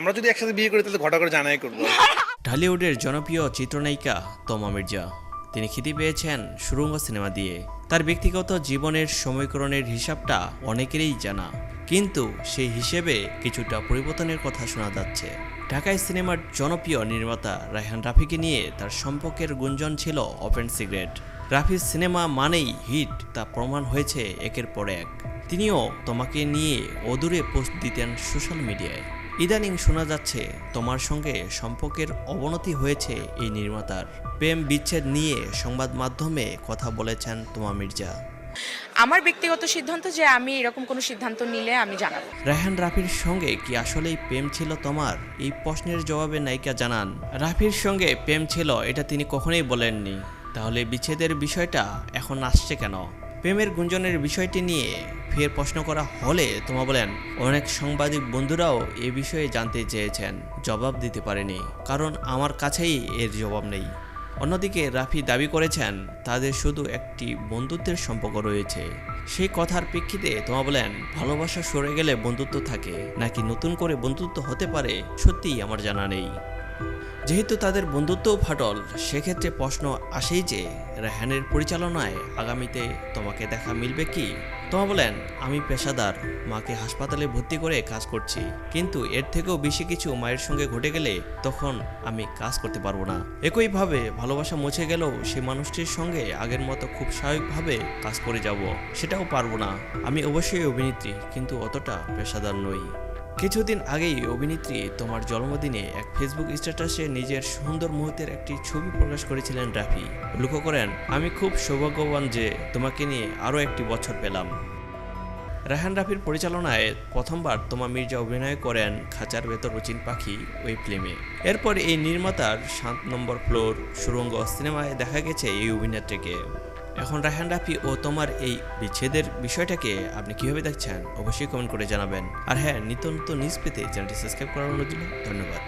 আমরা যদি একসাথে বিয়ে করি, তাহলে ঘটা করে জানাই করব। ঢালিউডের জনপ্রিয় চিত্রনায়িকা তমা মির্জা, তিনি খ্যাতি পেয়েছেন সুরঙ্গ সিনেমা দিয়ে। তার ব্যক্তিগত জীবনের সমীকরণের হিসাবটা অনেকেরই জানা, কিন্তু সেই হিসেবে কিছুটা পরিবর্তনের কথা শোনা যাচ্ছে। ঢাকায় সিনেমার জনপ্রিয় নির্মাতা রায়হান রাফিকে নিয়ে তার সম্পর্কের গুঞ্জন ছিল ওপেন সিগারেট। রাফির সিনেমা মানেই হিট, তা প্রমাণ হয়েছে একের পর এক। তিনিও তোমাকে নিয়ে অদূরে পোস্ট দিতেন সোশ্যাল মিডিয়ায়। ইদানিং শোনা যাচ্ছে তোমার সঙ্গে সম্পর্কের অবনতি হয়েছে এই নির্মাতার। প্রেম বিচ্ছেদ নিয়ে সংবাদ মাধ্যমে কথা বলেছেন তোমা মির্জা। আমার ব্যক্তিগত সিদ্ধান্ত যে আমি এরকম কোনো সিদ্ধান্ত নিলে আমি জানাব। রায়হান রাফির সঙ্গে কি আসলেই প্রেম ছিল তোমার? এই প্রশ্নের জবাবে নায়িকা জানান রাফির সঙ্গে প্রেম ছিল এটা তিনি কখনোই বলেননি। তাহলে বিচ্ছেদের বিষয়টা এখন আসছে কেন? প্রেমের গুঞ্জনের বিষয়টি নিয়ে ফের প্রশ্ন করা হলে তোমা বলেন, অনেক সাংবাদিক বন্ধুরাও এ বিষয়ে জানতে চেয়েছেন, জবাব দিতে পারেনি। কারণ আমার কাছেই এর জবাব নেই। অন্যদিকে রাফি দাবি করেছেন, তাদের শুধু একটি বন্ধুত্বের সম্পর্ক রয়েছে। সেই কথার প্রেক্ষিতে তোমা বলেন, ভালোবাসা সরে গেলে বন্ধুত্ব থাকে, নাকি নতুন করে বন্ধুত্ব হতে পারে, সত্যিই আমার জানা নেই। যেহেতু তাদের বন্ধুত্বও ফাটল, সেক্ষেত্রে প্রশ্ন আসেই যে, রেহানের পরিচালনায় আগামীতে তোমাকে দেখা মিলবে কি? তোমা বলেন, আমি পেশাদার, মাকে হাসপাতালে ভর্তি করে কাজ করছি। কিন্তু এর থেকেও বেশি কিছু মায়ের সঙ্গে ঘটে গেলে তখন আমি কাজ করতে পারব না। একইভাবে ভালোবাসা মুছে গেলেও সে মানুষটির সঙ্গে আগের মতো খুব স্বাভাবিকভাবে কাজ করে যাব, সেটাও পারব না। আমি অবশ্যই অভিনেত্রী, কিন্তু অতটা পেশাদার নই। কিছুদিন আগেই অভিনেত্রী তোমার জন্মদিনে এক ফেসবুক স্ট্যাটাসে নিজের সুন্দর মুহূর্তের একটি ছবি প্রকাশ করেছিলেন রাফি। লক্ষ্য করেন, আমি খুব সৌভাগ্যবান যে তোমাকে নিয়ে আরও একটি বছর পেলাম। রাহান রাফির পরিচালনায় প্রথমবার তোমা মির্জা অভিনয় করেন খাঁচার ভেতর রচিন পাখি ওই ফিল্মে। এরপর এই নির্মাতার সাত নম্বর ফ্লোর সুরঙ্গ সিনেমায় দেখা গেছে এই অভিনেত্রীকে। এখন রায়হান রাফি ও তোমার এই বিচ্ছেদের বিষয়টাকে আপনি কীভাবে দেখছেন, অবশ্যই কমেন্ট করে জানাবেন আর হ্যাঁ নিত্য নতুন নিউজ পেতে চ্যানেলটি সাবস্ক্রাইব করার রইল। ধন্যবাদ